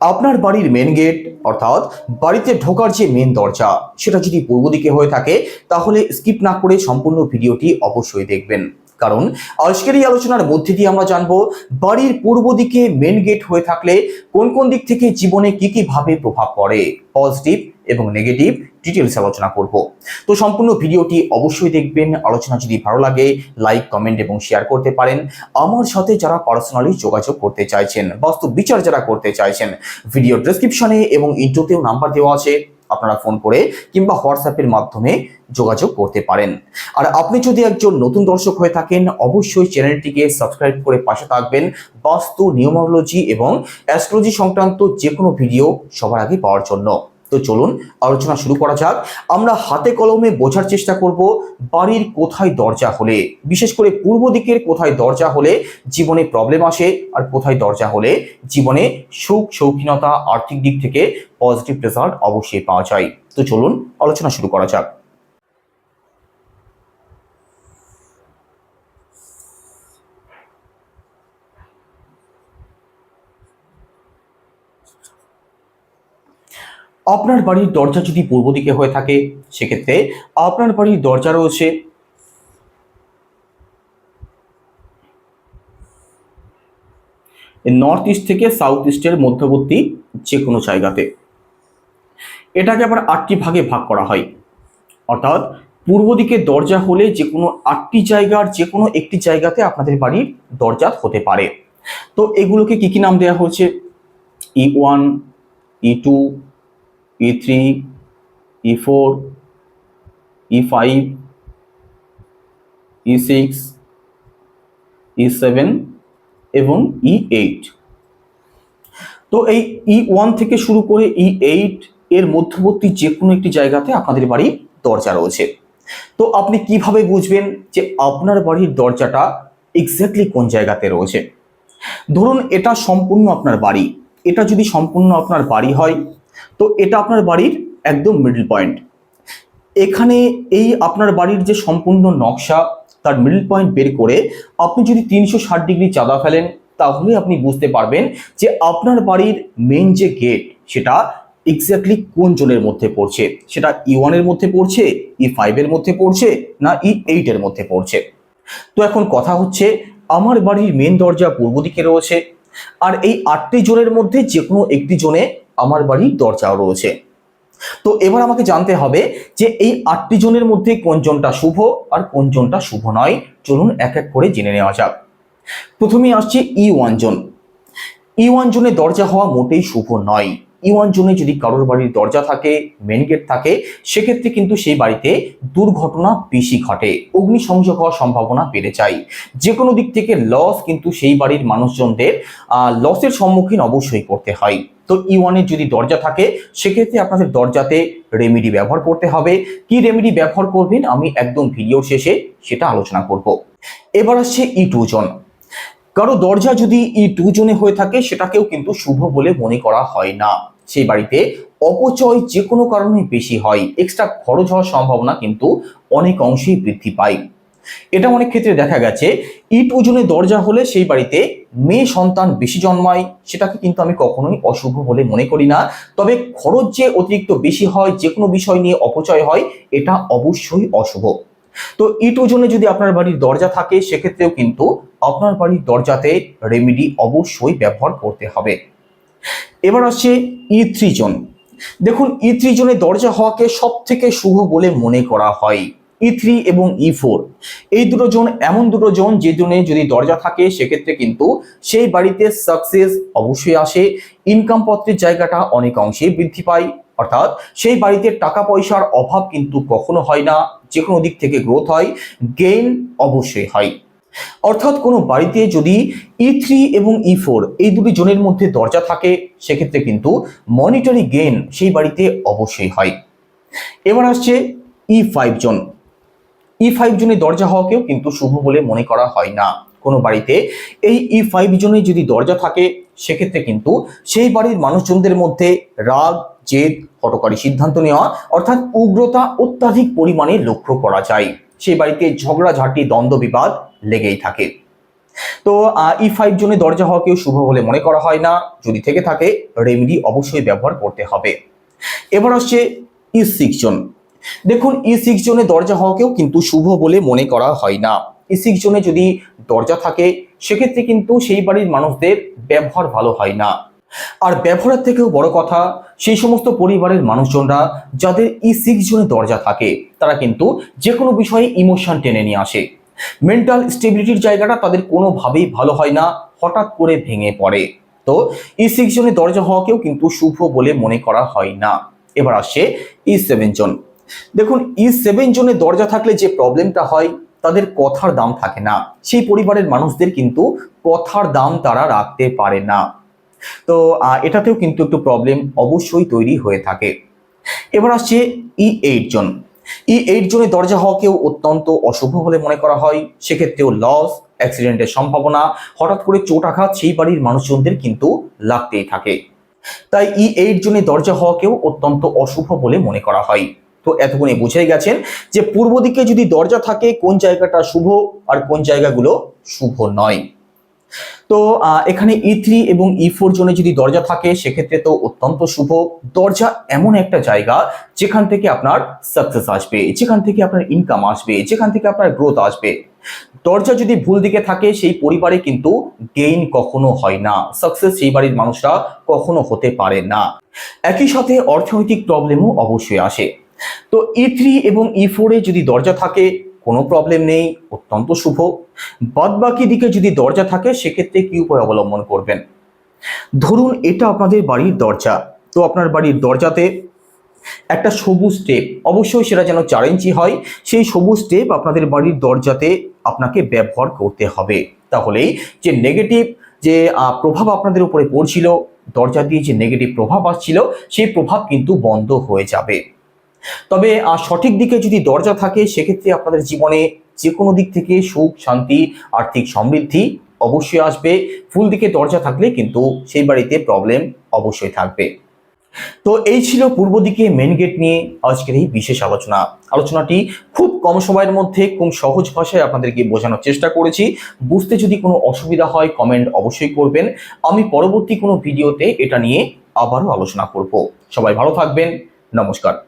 আপনার বাড়ির main gate অর্থাৎ বাড়িতে ঢোকার যে মেন দরজা, সেটা যদি পূর্ব দিকে হয়ে থাকে, তাহলে স্কিপ না করে সম্পূর্ণ ভিডিওটি অবশ্যই দেখবেন। কারণ আজকের এই আলোচনার মধ্যে দিয়ে আমরা জানব বাড়ির পূর্ব দিকে মেন গেট হয়ে থাকলে কোন কোন দিক থেকে জীবনে কি কি ভাবে প্রভাব পড়ে? পজিটিভ এবং নেগেটিভ ডিটেলস আলোচনা করব। তো সম্পূর্ণ ভিডিওটি অবশ্যই দেখবেন। আলোচনা যদি ভালো লাগে লাইক কমেন্ট এবং শেয়ার করতে পারেন। আমার সাথে যারা পার্সোনালি যোগাযোগ করতে চাইছেন, বাস্তব বিচার যারা করতে চাইছেন ভিডিও ডেসক্রিপশনে এবং ইন্ট্রোতেও নাম্বার দেওয়া আছে। আপনারা ফোন করে কিংবা হোয়াটসঅ্যাপের মাধ্যমে যোগাযোগ করতে পারেন। আর আপনি যদি একজন নতুন দর্শক হয়ে থাকেন, অবশ্যই চ্যানেলটিকে সাবস্ক্রাইব করে পাশে থাকবেন। বাস্তু নিউমোলজি এবং অ্যাস্ট্রোলজি সংক্রান্ত যে কোনো ভিডিও সবার আগে পাওয়ার জন্য। তো চলুন আলোচনা শুরু করা যাক। আমরা হাতে কলমে বোঝার চেষ্টা করব বাড়ির কোথায় দরজা হলে। বিশেষ করে পূর্ব দিকের কোথায় দরজা হলে জীবনে প্রবলেম আসে আর কোথায় দরজা হলে জীবনে সুখ সৌখিনতা আর্থিক দিক থেকে পজিটিভ রেজাল্ট অবশ্যই পাওয়া যায়। তো চলুন আলোচনা শুরু করা যাক। আপনার বাড়ির দরজা যদি পূর্ব দিকে হয়ে থাকে, সেক্ষেত্রে আপনার বাড়ির দরজা রয়েছে। নর্থ ইস্ট থেকে সাউথ ইস্টের মধ্যবর্তী যে কোনো জায়গাতে। এটাকে আবার আটটি ভাগে ভাগ করা হয়। অর্থাৎ পূর্ব দিকে দরজা হলে যে কোনো আটটি জায়গার যে কোনো একটি জায়গাতে আপনাদের বাড়ির দরজা হতে পারে। তো এগুলোকে কি কি নাম দেওয়া হয়েছে? E one E two E three E four E five E six E seven এবং ই এইট তো এই ই ওয়ান থেকে শুরু করে ই এইট এর মধ্যবর্তী যে কোনো একটি জায়গাতে আপনাদের বাড়ির দরজা রয়েছে। তো আপনি কীভাবে বুঝবেন যে আপনার বাড়ির দরজাটা এক্স্যাক্টলি কোন জায়গাতে রয়েছে? ধরুন এটা সম্পূর্ণ আপনার বাড়ি। এটা যদি সম্পূর্ণ আপনার বাড়ি হয় তো এটা আপনার বাড়ির একদম মিডল পয়েন্ট এখানে এই আপনার বাড়ির যে সম্পূর্ণ নকশা, তার মিডল পয়েন্ট বের করে আপনি যদি তিনশো ষাট ডিগ্রি চাঁদা ফেলেন, তাহলে আপনি বুঝতে পারবেন যে আপনার বাড়ির মেন যে গেট সেটা এক্স্যাক্টলি কোন জোনের মধ্যে পড়ছে? সেটা ই ওয়ানের মধ্যে পড়ছে ই ফাইভের মধ্যে পড়ছে, না ই এইটের মধ্যে পড়ছে? তো এখন কথা হচ্ছে, আমার বাড়ির মেন দরজা পূর্ব দিকে রয়েছে, আর এই আটটি জোনের মধ্যে যে কোনো একটি জোনে আমার বাড়ির দরজাও রয়েছে। তো এবার আমাকে জানতে হবে যে এই আটটি জনের মধ্যে কোন জনটা শুভ আর কোন জনটা শুভ নয়। চলুন এক এক করে জেনে নেওয়া যাক। প্রথমে আসছে ই ওয়ান জন। ই ওয়ান জনের দরজা হওয়া মোটেই শুভ নয়। ই ওয়ান জোনে যদি কারোর বাড়ির দরজা থাকে মেন গেট থাকে, সেক্ষেত্রে কিন্তু সেই বাড়িতে দুর্ঘটনা বেশি ঘটে। অগ্নিসংযোগ হওয়ার সম্ভাবনা বেড়ে যায়। যে কোনো দিক থেকে লস কিন্তু সেই বাড়ির মানুষজনদের লসের সম্মুখীন অবশ্যই করতে হয়। তো ই ওয়ানের যদি দরজা থাকে, সেক্ষেত্রে আপনাদের দরজাতে রেমেডি ব্যবহার করতে হবে। কি রেমেডি ব্যবহার করবেন? আমি একদম ভিডিওর শেষে সেটা আলোচনা করব। এবার আসছে ই টু জন। কারও দরজা যদি ই টু জনে হয়ে থাকে, সেটাকেও কিন্তু শুভ বলে মনে করা হয় না। সেই বাড়িতে অপচয় যে কোনো কারণে বেশি হয়। এক্সট্রা খরচ হওয়ার সম্ভাবনা কিন্তু অনেক অংশেই বৃদ্ধি পায়। এটা অনেক ক্ষেত্রে দেখা গেছে, ইট ওজনে দরজা হলে সেই বাড়িতে মেয়ে সন্তান বেশি জন্মায়, সেটাকে কিন্তু আমি কখনোই অশুভ বলে মনে করি না। তবে খরচ যে অতিরিক্ত বেশি হয়, যে কোনো বিষয় নিয়ে অপচয় হয়, এটা অবশ্যই অশুভ। তো ইট ওজনে যদি আপনার বাড়ির দরজা থাকে, সেক্ষেত্রেও কিন্তু আপনার বাড়ির দরজাতে রেমেডি অবশ্যই ব্যবহার করতে হবে। এবার আসছে ই থ্রি জন দেখুন ই থ্রি দরজা হওয়াকে সব থেকে শুভ বলে মনে করা হয়। ই থ্রি এবং ই ফোর এই দুটো জোন এমন দুটো জোন যে জোনে যদি দরজা থাকে, সেক্ষেত্রে কিন্তু সেই বাড়িতে সাকসেস অবশ্যই আসে। ইনকাম পত্রের জায়গাটা অনেক অংশে বৃদ্ধি পায়। অর্থাৎ সেই বাড়িতে টাকা পয়সার অভাব কিন্তু কখনো হয় না যে কোনো দিক থেকে গ্রোথ হয় গেইন অবশ্যই হয়। অর্থাৎ কোনো বাড়িতে যদি ই থ্রি এবং ই ফোর এই দুটি জোনের মধ্যে দরজা থাকে, সেক্ষেত্রে কিন্তু মনিটারি গেইন সেই বাড়িতে অবশ্যই হয়। এবার আসছে E five zone. E five জোনে দরজা হওয়াকেও কিন্তু শুভ বলে মনে করা হয় না। কোনো বাড়িতে এই ই ফাইভ জোনে যদি দরজা থাকে, সেক্ষেত্রে কিন্তু সেই বাড়ির মানুষজনদের মধ্যে রাগ, জেদ, হটকারী সিদ্ধান্ত নেওয়া, অর্থাৎ উগ্রতা অত্যাধিক পরিমাণে লক্ষ্য করা যায়। সেই বাড়িতে ঝগড়াঝাটি দ্বন্দ্ব বিবাদ লেগেই থাকে। তো ই ফাইভ জোনে দরজা হওয়াকেও শুভ বলে মনে করা হয় না। যদি থেকে থাকে রেমেডি অবশ্যই ব্যবহার করতে হবে। এবার আসছে ই সিক্স জোন। দেখুন ই সিক্স জোনে দরজা হওয়াকেও কিন্তু শুভ বলে মনে করা হয় না। ই সিক্স জোনে যদি দরজা থাকে, সেক্ষেত্রে কিন্তু সেই বাড়ির মানুষদের ব্যবহার ভালো হয় না। আর ব্যবহারের থেকেও বড় কথা, সেই সমস্ত পরিবারের মানুষজনরা যাদের ই সিক্স জোনে দরজা থাকে, তারা কিন্তু যে কোনো বিষয়ে ইমোশন টেনে নিয়ে আসে। মেন্টাল স্টেবিলিটির জায়গাটা তাদের কোনোভাবেই ভালো হয় না, হঠাৎ করে ভেঙে পড়ে। তো ই সিক্স জনে দরজা হওয়াকেও কিন্তু শুভ বলে মনে করা হয় না। এবার আসছে ই সেভেন জন। দেখুন ই সেভেন জনে দরজা থাকলে যে প্রবলেমটা হয়, তাদের কথার দাম থাকে না। সেই পরিবারের মানুষদের কিন্তু কথার দাম তারা রাখতে পারে না। তো এটাতেও কিন্তু একটু প্রবলেম অবশ্যই তৈরি হয়ে থাকে। এবার আসছে ই এইট জন। ই এইট জনে দরজা হওয়াকেও অত্যন্ত অশুভ বলে মনে করা হয়। সেক্ষেত্রেও লস অ্যাক্সিডেন্টের সম্ভাবনা, হঠাৎ করে চোট আঘাত, সেই বাড়ির মানুষজনদের কিন্তু লাগতেই থাকে। তাই ই এইট জনে দরজা হওয়াকেও অত্যন্ত অশুভ বলে মনে করা হয়। তো এতক্ষণে বুঝে গেছেন যে পূর্ব দিকে যদি দরজা থাকে, কোন জায়গাটা শুভ আর কোন জায়গাগুলো শুভ নয়। তো এখানে ই থ্রি এবং ই ফোর জোনে যদি দরজা থাকে, সেক্ষেত্রে তো অত্যন্ত শুভ। দরজা এমন একটা জায়গা যেখান থেকে আপনার সাকসেস আসবে, যেখান থেকে আপনার ইনকাম আসবে, যেখান থেকে আপনার গ্রোথ আসবে। দরজা যদি ভুল দিকে থাকে, সেই পরিবারে কিন্তু গেইন কখনো হয় না। সাকসেস সেই বাড়ির মানুষরা কখনো হতে পারে না। একই সাথে অর্থনৈতিক প্রবলেমও অবশ্যই আসে। তো ই থ্রি এবং ই ফোরে যদি দরজা থাকে, কোনো প্রবলেম নেই, অত্যন্ত শুভ। বাদ বাকি দিকে যদি দরজা থাকে, সেক্ষেত্রে কি উপায় অবলম্বন করবেন? ধরুন এটা আপনাদের বাড়ির দরজা। তো আপনার বাড়ির দরজাতে একটা সবুজ টেপ অবশ্যই সেটা যেন চার ইঞ্চি হয়, সেই সবুজ টেপ আপনাদের বাড়ির দরজাতে আপনাকে ব্যবহার করতে হবে। তাহলেই যে নেগেটিভ যে প্রভাব আপনাদের উপরে পড়ছিল, দরজা দিয়ে যে নেগেটিভ প্রভাব আসছিল, সেই প্রভাব কিন্তু বন্ধ হয়ে যাবে। তবে সঠিক দিকে যদি দরজা থাকে, সেক্ষেত্রে আপনাদের জীবনে যে কোনো দিক থেকে সুখ, শান্তি, আর্থিক সমৃদ্ধি অবশ্যই আসবে। ফুল দিকে দরজা থাকলে কিন্তু সেই বাড়িতে প্রবলেম অবশ্যই থাকবে। তো এই ছিল পূর্ব দিকে মেন গেট নিয়ে আজকের এই বিশেষ আলোচনা। আলোচনাটি খুব কম সময়ের মধ্যে, খুব সহজ ভাষায় আপনাদেরকে বোঝানোর চেষ্টা করেছি। বুঝতে যদি কোনো অসুবিধা হয় কমেন্ট অবশ্যই করবেন। আমি পরবর্তী কোনো ভিডিওতে এটা নিয়ে আবারও আলোচনা করব। সবাই ভালো থাকবেন। নমস্কার।